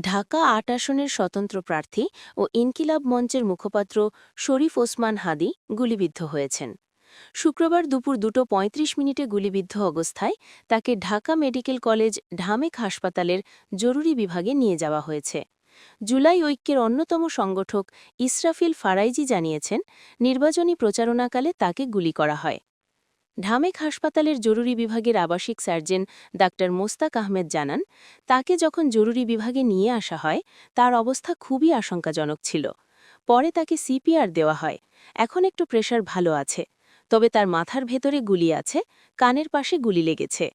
ঢাকা আট আসনের স্বতন্ত্র প্রার্থী ও ইনকিলাব মঞ্চের মুখপাত্র শরীফ ওসমান হাদি গুলিবিদ্ধ হয়েছেন। শুক্রবার দুপুর দুটো পঁয়ত্রিশ মিনিটে গুলিবিদ্ধ অবস্থায় তাকে ঢাকা মেডিকেল কলেজ ঢামেক হাসপাতালের জরুরি বিভাগে নিয়ে যাওয়া হয়েছে। জুলাই ঐক্যের অন্যতম সংগঠক ইসরাফিল ফারাইজি জানিয়েছেন, নির্বাচনী প্রচারণাকালে তাকে গুলি করা হয়। ঢামেক হাসপাতালের জরুরি বিভাগের আবাসিক সার্জন ডাক্তার মোস্তাক আহমেদ জানান, তাকে যখন জরুরি বিভাগে নিয়ে আসা হয়, তার অবস্থা খুবই আশঙ্কাজনক ছিল। পরে তাকে সিপিআর দেওয়া হয়। এখন একটু প্রেশার ভালো আছে। তবে তার মাথার ভেতরে গুলি আছে, কানের পাশে গুলি লেগেছে।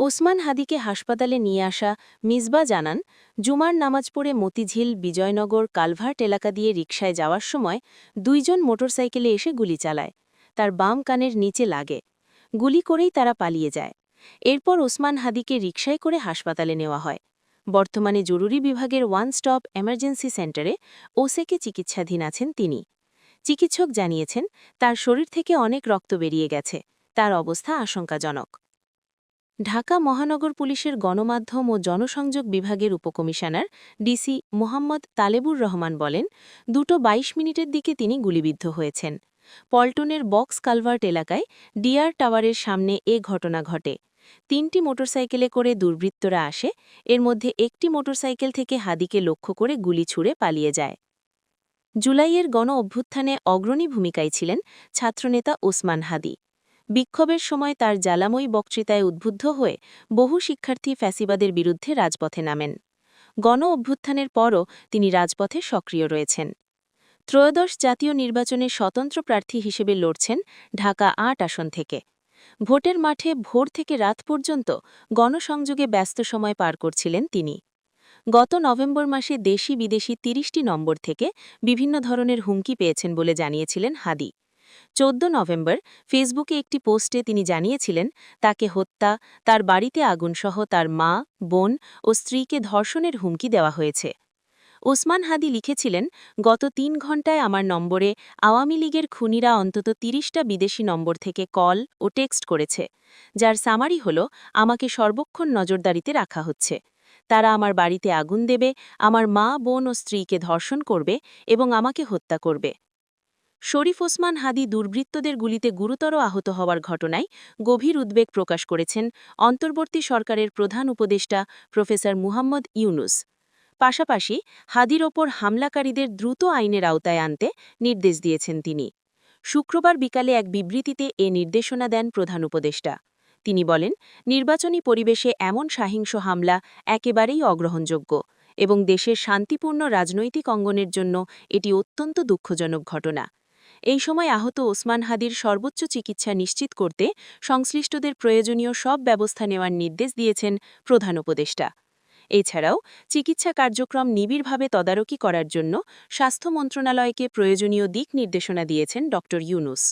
ওসমান হাদিকে হাসপাতালে নিয়ে আসা মিসবা জানান, জুমার নামাজ পড়ে মতিঝিল, বিজয়নগর, কালভার্ট এলাকা দিয়ে রিকশায় যাওয়ার সময় দুইজন মোটরসাইকেলে এসে গুলি চালায়। তার বাম কানের নিচে লাগে। গুলি করেই তারা পালিয়ে যায়। এরপর ওসমান হাদিকে রিকশায় করে হাসপাতালে নেওয়া হয়। বর্তমানে জরুরি বিভাগের ওয়ান স্টপ এমার্জেন্সি সেন্টারে ওসেকে চিকিৎসাধীন আছেন তিনি। চিকিৎসক জানিয়েছেন, তার শরীর থেকে অনেক রক্ত বেরিয়ে গেছে। তার অবস্থা আশঙ্কাজনক। ঢাকা মহানগর পুলিশের গণমাধ্যম ও জনসংযোগ বিভাগের উপকমিশনার ডিসি মোহাম্মদ তালেবুর রহমান বলেন, দুটো ২২ মিনিটের দিকে তিনি গুলিবিদ্ধ হয়েছেন। পল্টনের বক্স কালভার্ট এলাকায় ডিআর টাওয়ারের সামনে এ ঘটনা ঘটে। তিনটি মোটরসাইকেলে করে দুর্বৃত্তরা আসে, এর মধ্যে একটি মোটরসাইকেল থেকে হাদিকে লক্ষ্য করে গুলি ছুড়ে পালিয়ে যায়। জুলাইয়ের গণ অভ্যুত্থানে অগ্রণী ভূমিকায় ছিলেন ছাত্রনেতা ওসমান হাদি। বিক্ষোভের সময় তার জ্বালাময়ী বক্তৃতায় উদ্বুদ্ধ হয়ে বহু শিক্ষার্থী ফ্যাসিবাদের বিরুদ্ধে রাজপথে নামেন। গণ অভ্যুত্থানের পরও তিনি রাজপথে সক্রিয় রয়েছেন। ত্রয়োদশ জাতীয় নির্বাচনে স্বতন্ত্র প্রার্থী হিসেবে লড়ছেন ঢাকা আট আসন থেকে। ভোটের মাঠে ভোর থেকে রাত পর্যন্ত গণসংযোগে ব্যস্ত সময় পার করছিলেন তিনি। গত নভেম্বর মাসে দেশি বিদেশি তিরিশটি নম্বর থেকে বিভিন্ন ধরনের হুমকি পেয়েছেন বলে জানিয়েছিলেন হাদি। চোদ্দ নভেম্বর ফেসবুকে একটি পোস্টে তিনি জানিয়েছিলেন, তাকে হত্যা, তার বাড়িতে আগুনসহ তার মা, বোন ও স্ত্রীকে ধর্ষণের হুমকি দেওয়া হয়েছে। ওসমান হাদি লিখেছিলেন, গত তিন ঘণ্টায় আমার নম্বরে আওয়ামী লীগের খুনিরা অন্তত তিরিশটা বিদেশি নম্বর থেকে কল ও টেক্সট করেছে, যার সামারি হল আমাকে সর্বক্ষণ নজরদারিতে রাখা হচ্ছে। তারা আমার বাড়িতে আগুন দেবে, আমার মা, বোন ও স্ত্রীকে ধর্ষণ করবে এবং আমাকে হত্যা করবে। শরীফ ওসমান হাদি দুর্বৃত্তদের গুলিতে গুরুতর আহত হওয়ার ঘটনায় গভীর উদ্বেগ প্রকাশ করেছেন অন্তর্বর্তী সরকারের প্রধান উপদেষ্টা প্রফেসর মুহাম্মদ ইউনুস। পাশাপাশি হাদির ওপর হামলাকারীদের দ্রুত আইনের আওতায় আনতে নির্দেশ দিয়েছেন তিনি। শুক্রবার বিকালে এক বিবৃতিতে এ নির্দেশনা দেন প্রধান উপদেষ্টা। তিনি বলেন, নির্বাচনী পরিবেশে এমন সাহিংস হামলা একেবারেই অগ্রহণযোগ্য এবং দেশের শান্তিপূর্ণ রাজনৈতিক অঙ্গনের জন্য এটি অত্যন্ত দুঃখজনক ঘটনা। এই সময় আহত ওসমান হাদির সর্বোচ্চ চিকিৎসা নিশ্চিত করতে সংশ্লিষ্টদের প্রয়োজনীয় সব ব্যবস্থা নেওয়ার নির্দেশ দিয়েছেন প্রধান উপদেষ্টা। এছাড়াও চিকিৎসা কার্যক্রম নিবিড়ভাবে তদারকি করার জন্য স্বাস্থ্য মন্ত্রণালয়কে প্রয়োজনীয় দিক নির্দেশনা দিয়েছেন ড ইউনুস।